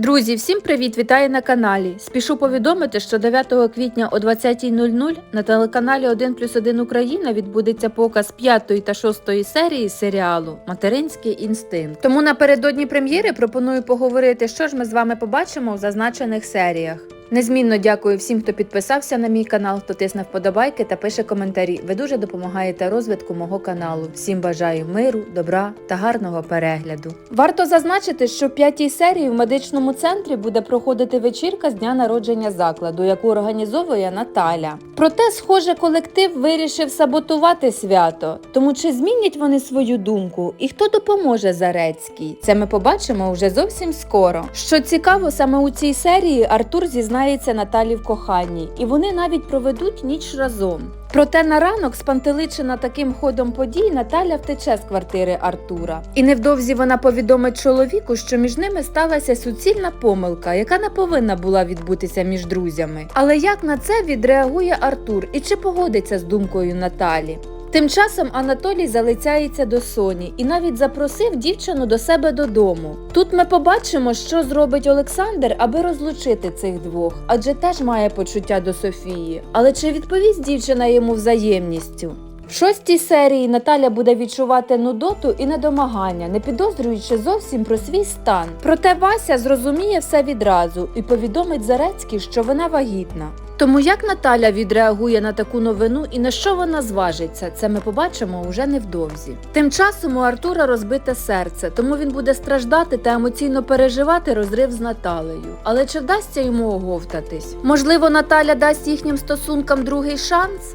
Друзі, всім привіт! Вітаю на каналі. Спішу повідомити, що 9 квітня о 20.00 на телеканалі 1 плюс 1 Україна відбудеться показ 5 та 6 серії серіалу Материнський інстинкт. Тому напередодні прем'єри пропоную поговорити, що ж ми з вами побачимо в зазначених серіях. Незмінно дякую всім, хто підписався на мій канал, хто тисне вподобайки та пише коментарі. Ви дуже допомагаєте розвитку мого каналу. Всім бажаю миру, добра та гарного перегляду. Варто зазначити, що в п'ятій серії в медичному центрі буде проходити вечірка з дня народження закладу, яку організовує Наталя. Проте, схоже, колектив вирішив саботувати свято. Тому чи змінять вони свою думку і хто допоможе Зарецькій? Це ми побачимо вже зовсім скоро. Що цікаво, саме у цій серії Артур зізнається Наталі в коханні, і вони навіть проведуть ніч разом. Проте на ранок, спантеличена таким ходом подій, Наталя втече з квартири Артура. І невдовзі вона повідомить чоловіку, що між ними сталася суцільна помилка, яка не повинна була відбутися між друзями. Але як на це відреагує Артур і чи погодиться з думкою Наталі? Тим часом Анатолій залицяється до Соні і навіть запросив дівчину до себе додому. Тут ми побачимо, що зробить Олександр, аби розлучити цих двох, адже теж має почуття до Софії. Але чи відповість дівчина йому взаємністю? В шостій серії Наталя буде відчувати нудоту і недомагання, не підозрюючи зовсім про свій стан. Проте Вася зрозуміє все відразу і повідомить Зарецькій, що вона вагітна. Тому як Наталя відреагує на таку новину і на що вона зважиться, це ми побачимо уже невдовзі. Тим часом у Артура розбите серце, тому він буде страждати та емоційно переживати розрив з Наталею. Але чи вдасться йому оговтатись? Можливо, Наталя дасть їхнім стосункам другий шанс?